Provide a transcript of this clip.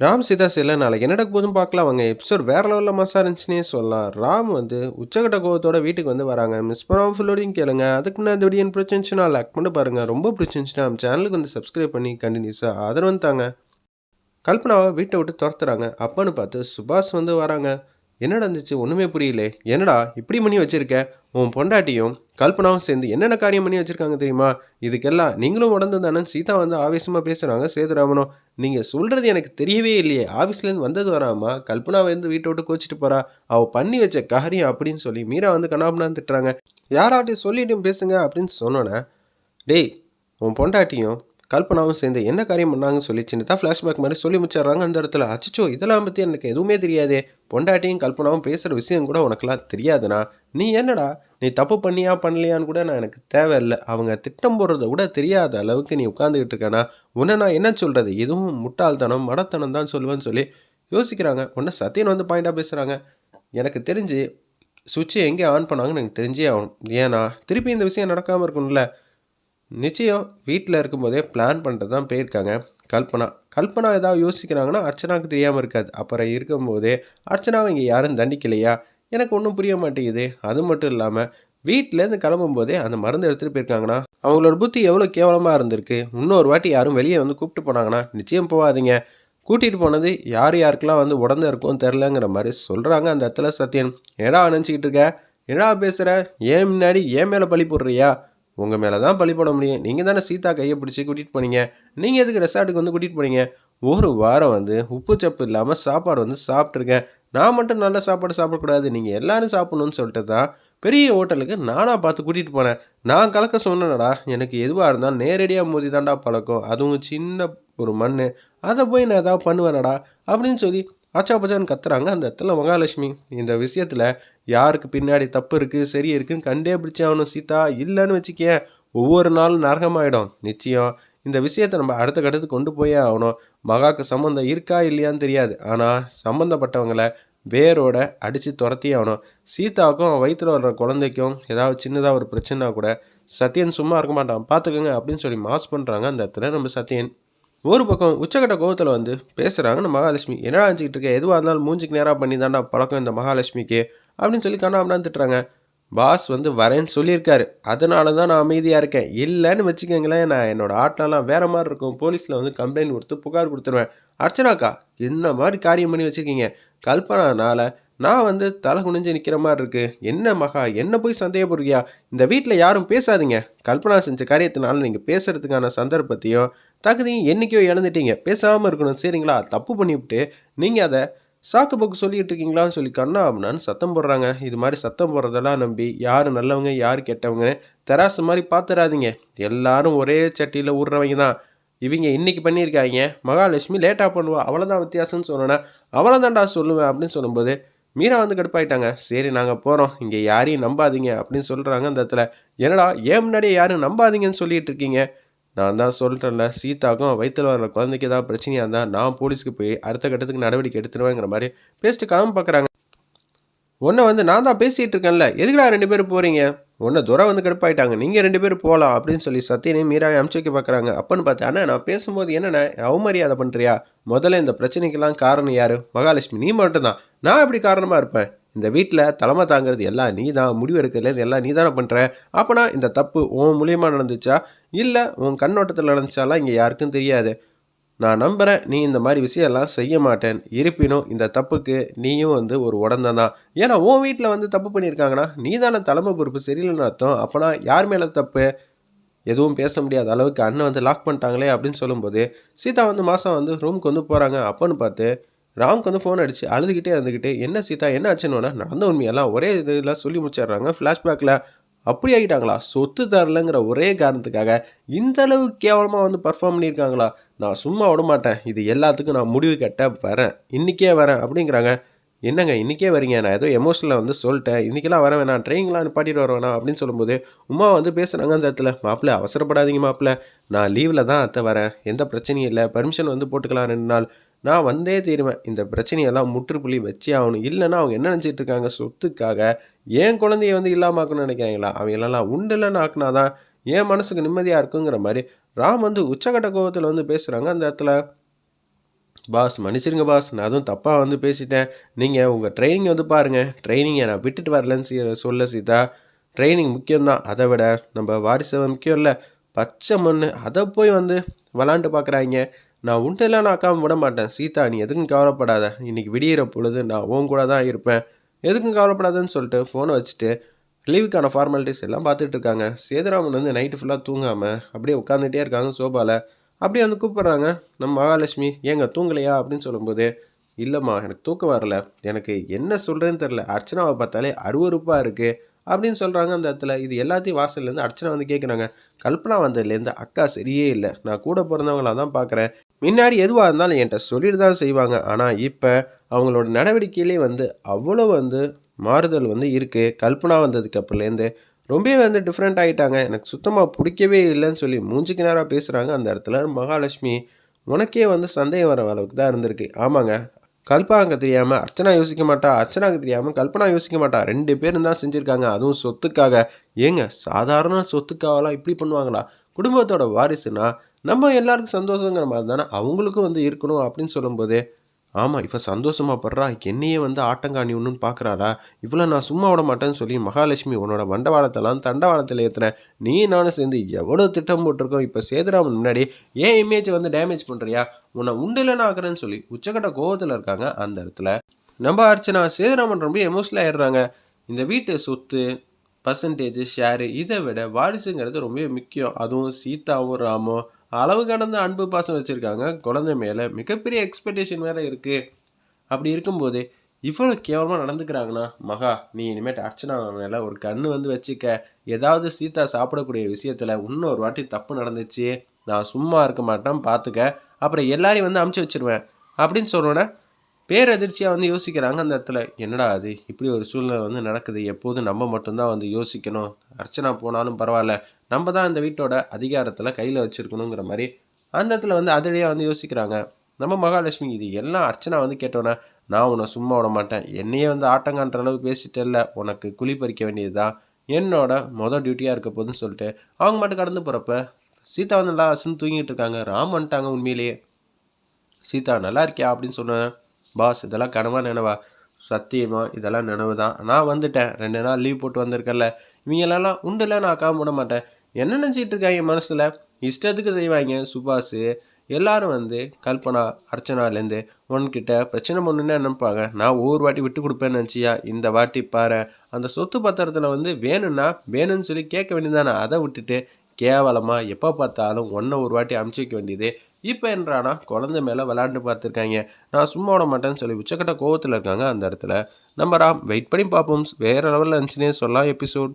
ராம் சீதா சில நாளைக்கு. என்னடா போதும் பார்க்கலாம். அவங்க எபிசோட் வேற லெவலில் மாசா இருந்துச்சுன்னே சொல்லலாம். ராம் வந்து உச்சகட்ட கோவத்தோட வீட்டுக்கு வந்து வராங்க. மிஸ் பண்ணாமல் ஃபுல்லோடையும் கேளுங்க. அதுக்கு முன்னாடி வீடியோ பிடிச்சிருந்துச்சுன்னா லைக் பண்ணி பாருங்க. ரொம்ப பிடிச்சிருந்துச்சுன்னா நம்ம சேனலுக்கு வந்து சப்ஸ்கிரைப் பண்ணி கண்டினியூஸாக ஆதரவு தாங்க. கல்பனாவை வீட்டை விட்டு துரத்துறாங்க. அப்பான்னு பார்த்து சுபாஷ் வந்து வராங்க. என்னடா இருந்துச்சு? ஒன்றுமே புரியல. என்னடா இப்படி பண்ணி வச்சுருக்க? உன் பொண்டாட்டியும் கல்பனாவும் சேர்ந்து என்னென்ன காரியம் பண்ணி வச்சுருக்காங்க தெரியுமா? இதுக்கெல்லாம் நீங்களும் உடந்து தானே சீதா வந்து ஆவேசமாக பேசுகிறாங்க சேதுராமனும் நீங்கள் சொல்கிறது எனக்கு தெரியவே இல்லையே. ஆஃபீஸ்லேருந்து வந்தது வராமா கல்பனாவை வந்து வீட்டை விட்டு கோச்சிட்டு போகிறா அவள் பண்ணி வச்ச காரியம் அப்படின்னு சொல்லி மீரா வந்து கண்ணாபுனான்னு திட்டுறாங்க. யாராட்டையும் சொல்லிட்டும் பேசுங்க அப்படின்னு சொன்னோன்னே டேய் உன் பொண்டாட்டியும் கல்பனாவும் சேர்ந்து என்ன காரியம் பண்ணாங்கன்னு சொல்லி சின்னதாக ஃப்ளாஷ்பேக் மாதிரி சொல்லி முடிச்சிடுறாங்க அந்த இடத்துல. அச்சிச்சோ இதெல்லாம் பற்றி எனக்கு எதுவுமே தெரியாதே. பொண்டாட்டியும் கல்பனாவும் பேசுகிற விஷயம் கூட உனக்கெல்லாம் தெரியாதுண்ணா. நீ என்னடா? நீ தப்பு பண்ணியா பண்ணலையான்னு கூட நான் எனக்கு தேவையில்லை. அவங்க திட்டம் போடுறத கூட தெரியாத அளவுக்கு நீ உட்காந்துக்கிட்டு இருக்கேனா? உன்னை நான் என்ன சொல்கிறது எதுவும் முட்டாள்தனம் மடத்தனம் தான் சொல்லுவேன்னு சொல்லி யோசிக்கிறாங்க. உன்னை சத்தியன் வந்து பாயிண்டாக பேசுகிறாங்க எனக்கு தெரிஞ்சு சுவிட்சை எங்கே ஆன் பண்ணாங்கன்னு எனக்கு தெரிஞ்சே ஆகணும். ஏன்னா திருப்பி இந்த விஷயம் நடக்காமல் இருக்கும்ல நிச்சயம் வீட்டில் இருக்கும்போதே பிளான் பண்ணிட்டு தான் போயிருக்காங்க. கல்பனா கல்பனா ஏதாவது யோசிக்கிறாங்கன்னா அர்ச்சனாவுக்கு தெரியாமல் இருக்காது. அப்புறம் இருக்கும்போதே அர்ச்சனாவை இங்கே யாரும் தண்டிக்கலையா? எனக்கு ஒன்றும் புரிய மாட்டேங்குது. அது மட்டும் இல்லாமல் வீட்டிலேருந்து கிளம்பும்போதே அந்த மருந்து எடுத்துகிட்டு போயிருக்காங்கன்னா அவங்களோட புத்தி எவ்வளோ கேவலமாக இருந்திருக்கு. இன்னொரு வாட்டி யாரும் வெளியே வந்து கூப்பிட்டு போனாங்கன்னா நிச்சயம் போகாதீங்க கூட்டிகிட்டு போனது யார் யாருக்கெல்லாம் வந்து உடந்த இருக்கும் தெரிலங்கிற மாதிரி சொல்கிறாங்க அந்த இடத்துல சத்யன். ஏடா நினச்சிக்கிட்டு இருக்க? ஏடா பேசுகிற ஏன் முன்னாடி ஏன் மேலே பழி போடுறியா? உங்கள் மேலே தான் பழி போட முடியும். நீங்கள் தானே சீதா கையை பிடிச்சி கூட்டிகிட்டு போனீங்க. நீங்கள் எதுக்கு ரெசார்ட்டுக்கு வந்து கூட்டிகிட்டு போனீங்க? ஒரு வாரம் வந்து உப்பு சப்பு இல்லாமல் சாப்பாடு வந்து சாப்பிட்ருக்கேன் நான் மட்டும் நல்ல சாப்பாடு சாப்பிடக்கூடாது. நீங்கள் எல்லாரும் சாப்பிட்ணுன்னு சொல்லிட்டு தான் பெரிய ஹோட்டலுக்கு நானாக பார்த்து கூட்டிகிட்டு போனேன். நான் கலக்க சொன்னேனடா எனக்கு எதுவாக இருந்தாலும் நேரடியாக மோதி தாண்டா பழக்கம். அதுவும் சின்ன ஒரு மண் அதை போய் நான் ஏதாவது பண்ணுவேனடா அப்படின்னு சொல்லி ஆச்சா பச்சான்னு கத்துறாங்க அந்த இடத்துல மகாலட்சுமி இந்த விஷயத்தில் யாருக்கு பின்னாடி தப்பு இருக்குது சரி இருக்குன்னு கண்டே பிடிச்சாகணும் சீதா. இல்லைன்னு வச்சுக்கேன் ஒவ்வொரு நாளும் நரகமாயிடும். நிச்சயம் இந்த விஷயத்தை நம்ம அடுத்த கட்டத்துக்கு கொண்டு போயே ஆகணும். மகாக்கு சம்மந்தம் இருக்கா இல்லையான்னு தெரியாது. ஆனால் சம்மந்தப்பட்டவங்களை வேரோட அடித்து துரத்தி ஆகணும். சீதாவுக்கும் வயிற்றில் வர்ற குழந்தைக்கும் ஏதாவது சின்னதாக ஒரு பிரச்சனை கூட சத்யன் சும்மா இருக்க மாட்டான் பார்த்துக்கோங்க அப்படின்னு சொல்லி மாஸ் பண்ணுறாங்க அந்த இடத்துல நம்ம சத்யன். ஒரு பக்கம் உச்சக்கட்ட கோபத்தில் வந்து பேசுகிறாங்க நம்ம மகாலட்சுமி என்னடா அஞ்சிக்கிட்டு இருக்க? எதுவாக இருந்தாலும் மூஞ்சிக்கு நேராக பண்ணி தாண்டா பழக்கம் இந்த மகாலட்சுமிக்கு. அப்படின்னு சொல்லி கண்ணாமடான்னு திட்டுறாங்க. பாஸ் வந்து வரேன்னு சொல்லியிருக்காரு. அதனால தான் நான் அமைதியாக இருக்கேன். இல்லைன்னு வச்சுக்கோங்களேன் நான் என்னோட ஆட்டெல்லாம் வேறு மாதிரி இருக்கும். போலீஸில் வந்து கம்ப்ளைண்ட் கொடுத்து புகார் கொடுத்துருவேன். அர்ச்சனாக்கா என்ன மாதிரி காரியம் பண்ணி வச்சுருக்கீங்க? கல்பனானால் நான் வந்து தலை குனிஞ்சு நிற்கிற மாதிரி இருக்குது என்ன மகா என்ன போய் சந்தேகப்படுறியா இந்த வீட்டில் யாரும் பேசாதீங்க. கல்பனா செஞ்ச காரியத்தினால நீங்கள் பேசுகிறதுக்கான சந்தர்ப்பத்தையும் தகுதியும் என்றைக்கோ இழந்துட்டீங்க. பேசாமல் இருக்கணும். சரிங்களா? தப்பு பண்ணிவிட்டு நீங்கள் அதை சாக்கு போக்கு சொல்லிட்டு இருக்கீங்களான்னு சொல்லி கண்ணா அப்படின்னு சத்தம் போடுறாங்க. இது மாதிரி சத்தம் போடுறதெல்லாம் நம்பி யார் நல்லவங்க யார் கெட்டவங்க தெராசு மாதிரி பார்த்துடாதீங்க எல்லாரும் ஒரே சட்டியில் ஊடுறவங்க தான். இவங்க இன்றைக்கி பண்ணியிருக்காங்க. மகாலட்சுமி லேட்டாக பண்ணுவா. அவ்வளோதான் வித்தியாசம்னு சொன்னேன்னா அவ்வளோதான்டா சொல்லுவேன் அப்படின்னு சொல்லும்போது மீரா வந்து கடுப்பாயிட்டாங்க. சரி நாங்கள் போகிறோம் இங்கே யாரையும் நம்பாதீங்க அப்படின்னு சொல்கிறாங்க அந்த இடத்துல. என்னடா ஏன் முன்னாடியே யாரும் நம்பாதீங்கன்னு சொல்லிட்டு இருக்கீங்க? நான் தான் சொல்லிட்டேன்ல சீதாக்கும் வயிற்றில் வர குழந்தைக்கு ஏதாவது பிரச்சனையாக இருந்தால் நான் போலீஸ்க்கு போய் அடுத்த கட்டத்துக்கு நடவடிக்கை எடுத்துருவேங்கிற மாதிரி பேசிட்டு கிளம்ப பார்க்குறாங்க ஒன்றை வந்து நான் தான் பேசிகிட்டு இருக்கேன்ல எதுக்குடா ரெண்டு பேரும் போகிறீங்க ஒன்றை துரம் வந்து கடுப்பாயிட்டாங்க நீங்கள் ரெண்டு பேரும் போகலாம் அப்படின்னு சொல்லி சத்தியனையும் மீராவை அமுச்சு வைக்க பார்க்குறாங்க அப்பன்னு பார்த்தா ஆனால் நான் பேசும்போது என்னென்ன அவமரியாதை பண்ணுறியா முதல்ல இந்த பிரச்சனைக்கெல்லாம் காரணம் யார்? மகாலட்சுமி நீ மட்டும்தான். நான் எப்படி காரணமாக இருப்பேன்? இந்த வீட்டில் தலைமை தாங்கிறது எல்லாம் நீ தான் முடிவு எடுக்கிறது எல்லாம் நீ தானே பண்ணுற அப்போனா இந்த தப்பு உன் மூலியமாக நடந்துச்சா? இல்லை உன் கண்ணோட்டத்தில் நடந்துச்சாலாம் இங்கே யாருக்கும் தெரியாது. நான் நம்புகிறேன் நீ இந்த மாதிரி விஷயம்லாம் செய்ய மாட்டேன். இருப்பினும் இந்த தப்புக்கு நீயும் வந்து ஒரு உடந்தான்? தான் ஏன்னா உன் வீட்டில் வந்து தப்பு பண்ணியிருக்காங்கன்னா நீ தானே தலைமை பொறுப்பு சரியில்லைன்னு அர்த்தம். அப்போனா யார் மேலே தப்பு? எதுவும் பேச முடியாத அளவுக்கு அண்ணன் வந்து லாக் பண்ணிட்டாங்களே அப்படின்னு சொல்லும்போது சீதா வந்து மாதம் வந்து ரூமுக்கு வந்து போகிறாங்க அப்போன்னு பார்த்து ராம்க்கு வந்து ஃபோன் அடிச்சு அழுதுகிட்டே இருந்துக்கிட்டு என்ன சீதா என்ன ஆச்சுன்னு? நடந்த உண்மையெல்லாம் ஒரே இதில் சொல்லி முடிச்சிடுறாங்க ஃப்ளாஷ்பேக்கில் அப்படி ஆகிட்டாங்களா? சொத்து தரலங்கிற ஒரே காரணத்துக்காக இந்த அளவு கேவலமாக வந்து பர்ஃபார்ம் பண்ணியிருக்காங்களா? நான் சும்மா விட மாட்டேன். இது எல்லாத்துக்கும் நான் முடிவு கட்ட வரேன். இன்றைக்கே வரேன் அப்படிங்கிறாங்க. என்னங்க இன்றைக்கே வரீங்க? நான் ஏதோ எமோஷனில் வந்து சொல்லிட்டேன். இன்றைக்கெல்லாம் வர வேணாம். ட்ரெயின்லாம் நிப்பாட்டிட்டு வர வேணாம் அப்படின்னு சொல்லும்போது உமா வந்து பேசுகிறாங்க அந்த இடத்துல. மாப்பிள்ள அவசரப்படாதீங்க மாப்பிள்ள. நான் லீவில் தான் அத்தை வரேன். எந்த பிரச்சனையும் இல்லை. பர்மிஷன் வந்து போட்டுக்கலாம் ரெண்டு நாள். நான் வந்தே தீருவேன். இந்த பிரச்சனையெல்லாம் முற்றுப்புள்ளி வச்சே ஆகணும். இல்லைன்னா அவங்க என்ன நினச்சிட்டு இருக்காங்க? சொத்துக்காக ஏன் குழந்தைய வந்து இல்லாமாக்கணும்னு நினைக்கிறாங்களா? அவங்களெல்லாம் உண்டு இல்லைன்னு ஆக்குனாதான் என் மனசுக்கு நிம்மதியாக இருக்குங்கிற மாதிரி ராம் வந்து உச்சகட்ட கோபத்தில் வந்து பேசுகிறாங்க அந்த இடத்துல பாஸ் மன்னிச்சிருங்க பாஸ். நான் அதுவும் தப்பாக வந்து பேசிட்டேன். நீங்கள் உங்கள் ட்ரைனிங் வந்து பாருங்கள் ட்ரைனிங்கை நான் விட்டுட்டு வரலன்னு சொல்ல சீதா. ட்ரைனிங் முக்கியம்தான். அதை விட நம்ம வாரிசு முக்கியம் இல்லை. பச்சை மண் அதை போய் வந்து விளாண்டு பார்க்குறாங்க. நான் உன்ட்டெல்லாம் நான் அக்காம விட மாட்டேன் சீதா நீ எதுக்கும் கவலைப்படாத. இன்றைக்கி விடியிற பொழுது நான் உன் கூட தான் இருப்பேன். எதுக்கும் கவலைப்படாதன்னு சொல்லிட்டு ஃபோனை வச்சுட்டு லீவுக்கான ஃபார்மாலிட்டிஸ் எல்லாம் பார்த்துட்டு இருக்காங்க. சேதுராமன் வந்து நைட்டு ஃபுல்லாக தூங்காமல் அப்படியே உட்காந்துட்டே இருக்காங்க சோபாவில் அப்படியே வந்து கூப்பிட்றாங்க. நம்ம மகாலட்சுமி ஏங்க தூங்கலையா? அப்படின்னு சொல்லும்போது இல்லைம்மா எனக்கு தூக்கம் வரல. எனக்கு என்ன சொல்கிறேன்னு தெரில அர்ச்சனாவை பார்த்தாலே அருவருப்பாக இருக்குது அப்படின்னு சொல்கிறாங்க அந்த இடத்துல. இது எல்லாத்தையும் வாசல்லேருந்து அர்ச்சனா வந்து கேட்குறாங்க கல்பனா வந்ததுலேருந்து அக்கா சரியே இல்லை. நான் கூட பிறந்தவங்களா தான் பார்க்குறேன். முன்னாடி எதுவாக இருந்தாலும் என்கிட்ட சொல்லிட்டு தான் செய்வாங்க. ஆனால் இப்போ அவங்களோட நடவடிக்கையிலே வந்து அவ்வளோ வந்து மாறுதல் வந்து இருக்குது கல்பனா வந்ததுக்கு அப்புறம்லேருந்து ரொம்பவே வந்து டிஃப்ரெண்ட் ஆகிட்டாங்க எனக்கு சுத்தமாக பிடிக்கவே இல்லைன்னு சொல்லி மூஞ்சிக்கு நேராக பேசுகிறாங்க அந்த இடத்துல மகாலட்சுமி உனக்கே வந்து சந்தேகம் வர அளவுக்கு தான் இருந்திருக்கு. ஆமாங்க. கல்பாங்க தெரியாமல் அர்ச்சனா யோசிக்க மாட்டா. அர்ச்சனாக்கு தெரியாமல் கல்பனா யோசிக்க மாட்டா. ரெண்டு பேரும் தான் செஞ்சுருக்காங்க. அதுவும் சொத்துக்காக. ஏங்க சாதாரண சொத்துக்காகலாம் இப்படி பண்ணுவாங்களா? குடும்பத்தோட வாரிசுனா நம்ம எல்லாருக்கும் சந்தோஷங்கிற மாதிரி தானே? அவங்களுக்கும் வந்து இருக்கணும் அப்படின்னு சொல்லும்போது ஆமாம் இப்போ சந்தோஷமாக படுறா. என்னையே வந்து ஆட்டங்காணி ஒன்றுன்னு பார்க்குறாரா இவ்வளோ நான் சும்மா விட மாட்டேன்னு சொல்லி மகாலட்சுமி உன்னோட வண்டவாளத்தெல்லாம் தண்டவாளத்தில் ஏற்றுறேன் நீ நானும் சேர்ந்து எவ்வளோ திட்டம் போட்டிருக்கோம். இப்போ சேதுராமன் முன்னாடி ஏன் இமேஜை வந்து டேமேஜ் பண்ணுறியா உன்னை உண்டிலன்னு ஆக்குறேன்னு சொல்லி உச்சக்கட்ட கோபத்தில் இருக்காங்க. அந்த இடத்துல நம்ம அர்ச்சனா சேதுராமன் ரொம்ப எமோஷனல் ஆயிடுறாங்க. இந்த வீட்டு சொத்து பர்சன்டேஜ் ஷேரு இதை விட வாரிசுங்கிறது ரொம்ப முக்கியம். அதுவும் சீதாவும் ராமும் அளவு கடந்த அன்பு பாசம் வச்சுருக்காங்க. குழந்தை மேலே மிகப்பெரிய எக்ஸ்பெக்டேஷன் வேறு இருக்குது அப்படி இருக்கும்போது இவ்வளோ கேவலமாக நடந்துக்கிறாங்கன்னா மகா நீ இனிமேட்டு அர்ச்சனா மேலே ஒரு கண் வந்து வச்சுக்க. ஏதாவது சீதா சாப்பிடக்கூடிய விஷயத்தில் இன்னொரு வாட்டி தப்பு நடந்துச்சு. நான் சும்மா இருக்க மாட்டேன் பார்த்துக்க அப்புறம் எல்லாரையும் வந்து அமுச்சு வச்சிருவேன். அப்படின்னு சொன்னோன்னே பேரதிர்ச்சியாக வந்து யோசிக்கிறாங்க அந்த இடத்துல. என்னடா அது இப்படி ஒரு சூழ்நிலை வந்து நடக்குது. எப்போதும் நம்ம மட்டும்தான் வந்து யோசிக்கணும். அர்ச்சனா போனாலும் பரவாயில்ல. நம்ம தான் அந்த வீட்டோட அதிகாரத்தில் கையில் வச்சுருக்கணுங்கிற மாதிரி அந்த இடத்துல வந்து அதிலேயே வந்து யோசிக்கிறாங்க. நம்ம மகாலட்சுமி இது எல்லாம் அர்ச்சனா வந்து கேட்டோன்னே நான் உன்னை சும்மா விட மாட்டேன். என்னையே வந்து ஆட்டங்கான்ற அளவு பேசிட்டேல்ல உனக்கு குழி பறிக்க வேண்டியது தான் என்னோட மொதல் டியூட்டியாக இருக்க போதுன்னு சொல்லிட்டு அவங்க மட்டும் கடந்து போகிறப்ப சீதா வந்து நல்லா அசுன்னு தூங்கிட்டு இருக்காங்க. ராம் வந்துட்டாங்க உண்மையிலேயே. சீதா நல்லா இருக்கியா? அப்படின்னு சொன்னேன் பாஸ் இதெல்லாம் கனவா நினைவா? சத்தியமா இதெல்லாம் நினைவு தான் நான் வந்துட்டேன். ரெண்டு நாள் லீவ் போட்டு வந்திருக்கேன்ல. இவங்களெல்லாம் உண்டுல நான் காம விட மாட்டேன். என்ன நினச்சிட்டு இருக்காங்க மனசில்? இஷ்டத்துக்கு செய்வாங்க சுபாஷு. எல்லாரும் வந்து கல்பனா அர்ச்சனாலேருந்து உன்கிட்ட பிரச்சனை பண்ணுன்னு நினைப்பாங்க? நான் ஒவ்வொரு வாட்டி விட்டு கொடுப்பேன்னு நினச்சியா? இந்த வாட்டி பாரு. அந்த சொத்து பத்திரத்தில் வந்து வேணும்னா வேணும்னு சொல்லி கேட்க வேண்டியதானே அதை விட்டுட்டு கேவலமாக எப்போ பார்த்தாலும் ஒன்றை ஒரு வாட்டி அமுச்சு வைக்க வேண்டியது. இப்போ என்றானா குழந்தை மேலே விளாண்டு பார்த்துருக்காங்க. நான் சும்மா விட மாட்டேன்னு சொல்லி உச்சக்கட்ட கோவத்தில் இருக்காங்க அந்த இடத்துல. நம்ம ராம் வெயிட் பண்ணி பார்ப்போம். வேறு லெவலில் இருந்துச்சுன்னே சொல்லலாம் எபிசோட்